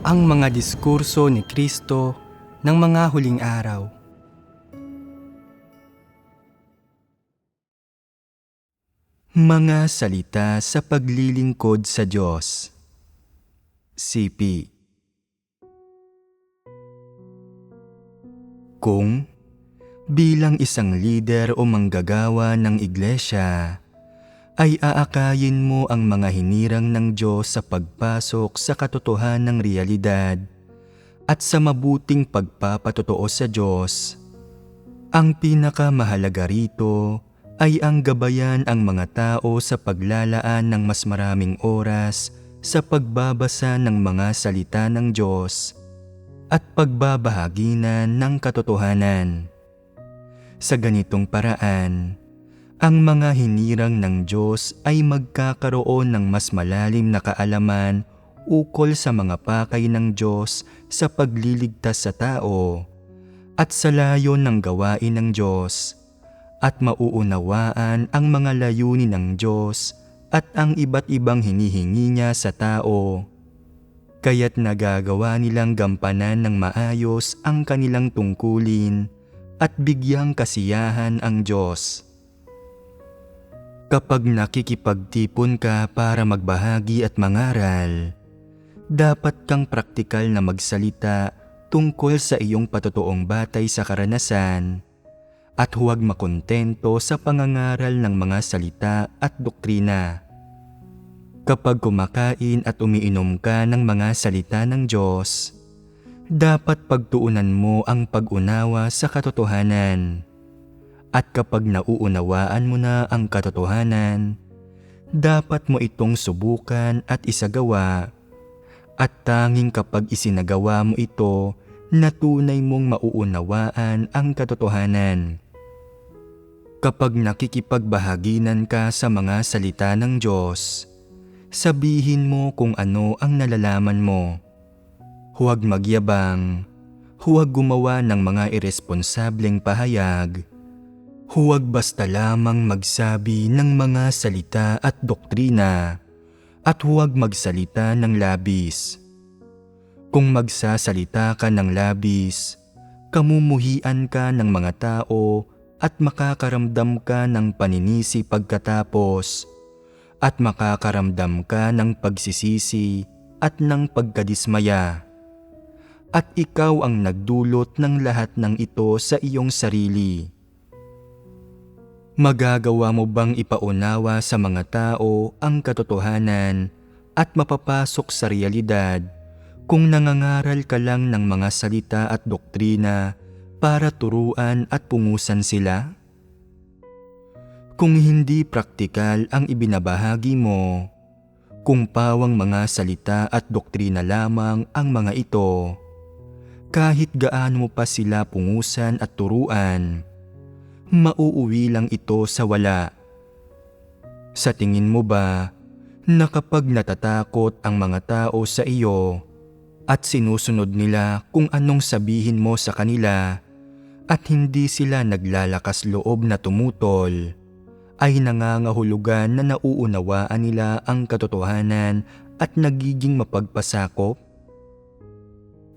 ang mga diskurso ni Kristo ng mga huling araw. Mga salita sa paglilingkod sa Diyos. CP Kung bilang isang lider o manggagawa ng iglesia, ay aakayin mo ang mga hinirang ng Diyos sa pagpasok sa katotohanang realidad at sa mabuting pagpapatotoo sa Diyos. Ang pinakamahalaga rito ay ang gabayan ang mga tao sa paglalaan ng mas maraming oras sa pagbabasa ng mga salita ng Diyos at pagbabahaginan ng katotohanan. Sa ganitong paraan, ang mga hinirang ng Diyos ay magkakaroon ng mas malalim na kaalaman ukol sa mga pakay ng Diyos sa pagliligtas sa tao at sa layon ng gawain ng Diyos at mauunawaan ang mga layunin ng Diyos at ang iba't ibang hinihingi niya sa tao. Kaya't nagagawa nilang gampanan ng maayos ang kanilang tungkulin at bigyang kasiyahan ang Diyos. Kapag nakikipagtipon ka para magbahagi at mangaral, dapat kang praktikal na magsalita tungkol sa iyong patotoong batay sa karanasan at huwag makontento sa pangangaral ng mga salita at doktrina. Kapag kumakain at umiinom ka ng mga salita ng Diyos, dapat pagtuunan mo ang pag-unawa sa katotohanan. At kapag nauunawaan mo na ang katotohanan, dapat mo itong subukan at isagawa. At tanging kapag isinagawa mo ito, na tunay mong mauunawaan ang katotohanan. Kapag nakikipagbahaginan ka sa mga salita ng Diyos, sabihin mo kung ano ang nalalaman mo. Huwag magyabang, huwag gumawa ng mga irresponsableng pahayag, huwag basta lamang magsabi ng mga salita at doktrina, at huwag magsalita ng labis. Kung magsasalita ka ng labis, kamumuhian ka ng mga tao at makakaramdam ka ng paninisi pagkatapos at makakaramdam ka ng pagsisisi at ng pagkadismaya. At ikaw ang nagdulot ng lahat ng ito sa iyong sarili. Magagawa mo bang ipaunawa sa mga tao ang katotohanan at mapapasok sa realidad kung nangangaral ka lang ng mga salita at doktrina para turuan at pungusan sila? Kung hindi praktikal ang ibinabahagi mo, kung pawang mga salita at doktrina lamang ang mga ito, kahit gaano mo pa sila pungusan at turuan, mauuwi lang ito sa wala. Sa tingin mo ba na kapag natatakot ang mga tao sa iyo at sinusunod nila kung anong sabihin mo sa kanila at hindi sila naglalakas loob na tumutol, ay nangangahulugan na nauunawaan nila ang katotohanan at nagiging mapagpasakop?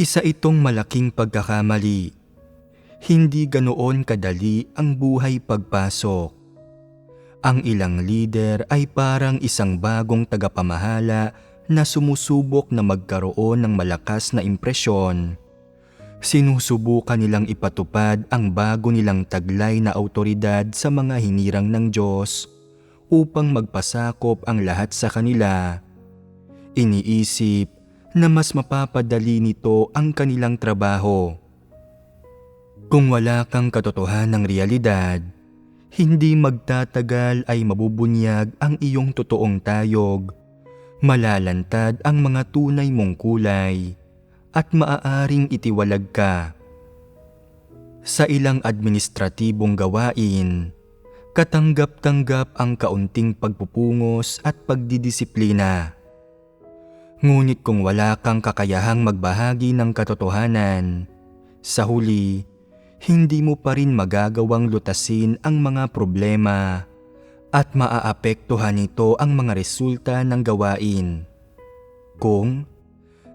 Isa itong malaking pagkakamali. Hindi ganoon kadali ang buhay pagpasok. Ang ilang leader ay parang isang bagong tagapamahala na sumusubok na magkaroon ng malakas na impresyon Sinusubukan nilang ipatupad ang bago nilang taglay na autoridad sa mga hinirang ng Diyos upang magpasakop ang lahat sa kanila. Iniisip na mas mapapadali nito ang kanilang trabaho. Kung wala kang katotohanan ng realidad, hindi magtatagal ay mabubunyag ang iyong totoong tayog. Malalantad ang mga tunay mong kulay at maaaring itiwalag ka. Sa ilang administratibong gawain, katanggap-tanggap ang kaunting pagpupungos at pagdidisiplina. Ngunit kung wala kang kakayahang magbahagi ng katotohanan, sa huli, hindi mo pa rin magagawang lutasin ang mga problema at maaapektuhan nito ang mga resulta ng gawain. Kung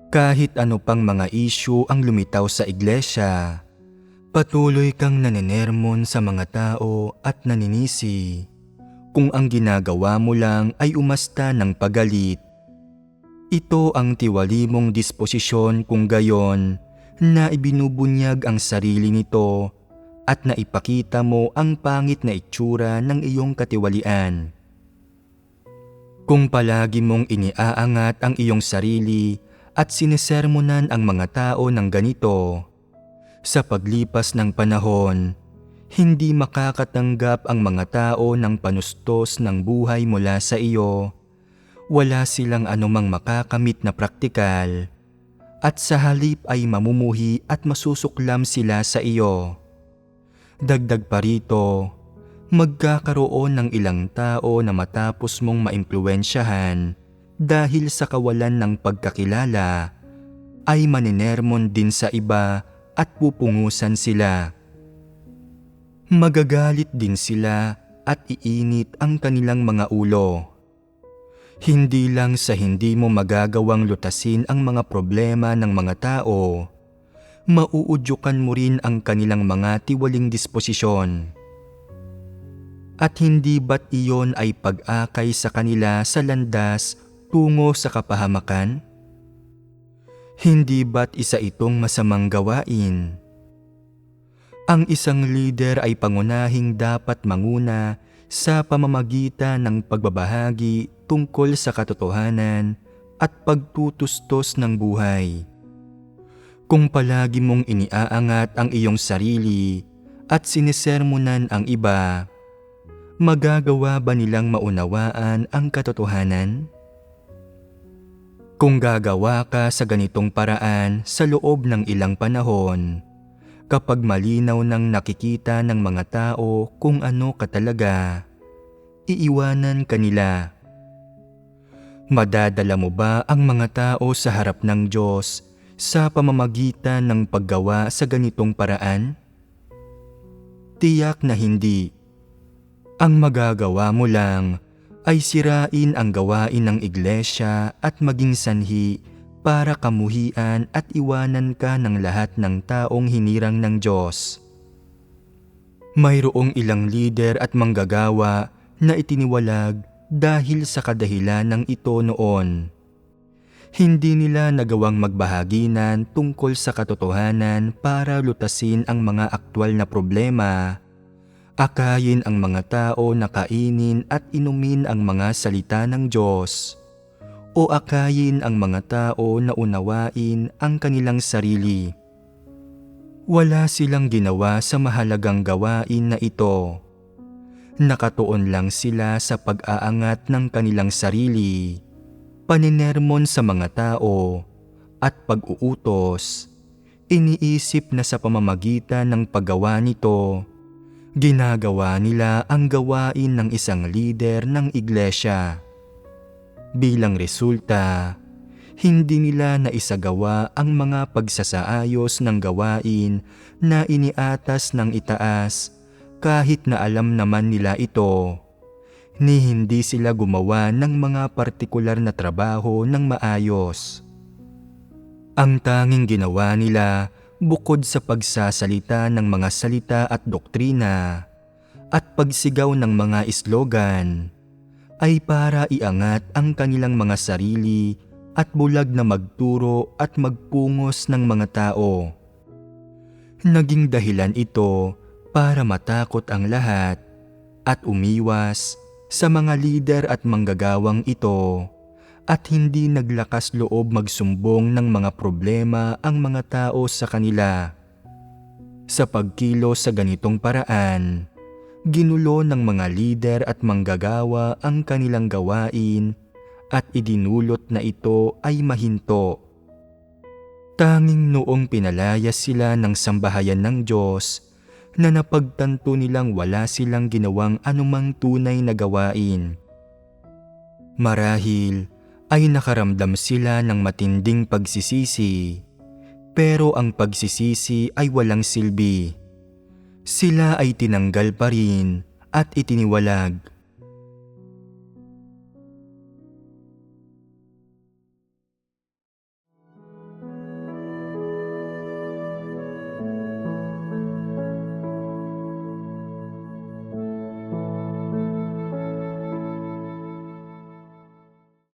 Kahit ano pang mga issue ang lumitaw sa iglesia, patuloy kang nanenermon sa mga tao at naninisi. Kung ang ginagawa mo lang ay umasta ng pagalit. Ito ang tiwali mong disposisyon kung gayon na ibinubunyag ang sarili nito at naipakita mo ang pangit na itsura ng iyong katiwalian. Kung palagi mong iniaangat ang iyong sarili at sinisermonan ang mga tao ng ganito, sa paglipas ng panahon, hindi makakatanggap ang mga tao ng panustos ng buhay mula sa iyo. Wala silang anumang makakamit na praktikal at sa halip ay mamumuhi at masusuklam sila sa iyo. Dagdag pa rito, magkakaroon ng ilang tao na matapos mong maimpluensyahan dahil sa kawalan ng pagkakilala ay maninermon din sa iba at pupungusan sila. Magagalit din sila at iinit ang kanilang mga ulo. Hindi lang sa hindi mo magagawang lutasin ang mga problema ng mga tao, mauudyukan mo rin ang kanilang mga tiwaling disposisyon. At hindi ba't iyon ay pag-akay sa kanila sa landas tungo sa kapahamakan? Hindi ba't isa itong masamang gawain? Ang isang leader ay pangunahing dapat manguna sa pamamagitan ng pagbabahagi tungkol sa katotohanan at pagtutustos ng buhay. Kung palagi mong iniaangat ang iyong sarili at sinisermonan ang iba, magagawa ba nilang maunawaan ang katotohanan? Kung gagawa ka sa ganitong paraan sa loob ng ilang panahon, kapag malinaw nang nakikita ng mga tao kung ano ka talaga, iiwanan kanila. Madadala mo ba ang mga tao sa harap ng Diyos sa pamamagitan ng paggawa sa ganitong paraan? Tiyak na hindi. Ang magagawa mo lang ay sirain ang gawain ng iglesia at maging sanhi para kamuhian at iwanan ka ng lahat ng taong hinirang ng Diyos. Mayroong ilang lider at manggagawa na itiniwalag dahil sa kadahilan ng ito noon. Hindi nila nagawang magbahaginan tungkol sa katotohanan para lutasin ang mga aktwal na problema. Akayin ang mga tao na kainin at inumin ang mga salita ng Diyos o akayin ang mga tao na unawain ang kanilang sarili. Wala silang ginawa sa mahalagang gawain na ito. Nakatuon lang sila sa pag-aangat ng kanilang sarili, paninermon sa mga tao, at pag-uutos. Iniisip na sa pamamagitan ng paggawa nito, ginagawa nila ang gawain ng isang lider ng iglesia. Bilang resulta, hindi nila naisagawa ang mga pagsasaayos ng gawain na iniatas ng itaas kahit na alam naman nila ito. Ni hindi sila gumawa ng mga partikular na trabaho ng maayos. Ang tanging ginawa nila bukod sa pagsasalita ng mga salita at doktrina at pagsigaw ng mga slogan ay para iangat ang kanilang mga sarili at bulag na magturo at magpungos ng mga tao. Naging dahilan ito para matakot ang lahat at umiwas sa mga lider at manggagawang ito at hindi naglakas loob magsumbong ng mga problema ang mga tao sa kanila. Sa pagkilo sa ganitong paraan, ginulo ng mga lider at manggagawa ang kanilang gawain at idinulot na ito ay mahinto. Tanging noong pinalayas sila ng sambahayan ng Diyos na napagtanto nilang wala silang ginawang anumang tunay na gawain. Marahil ay nakaramdam sila ng matinding pagsisisi, pero ang pagsisisi ay walang silbi sila ay tinanggal pa rin at itiniwalag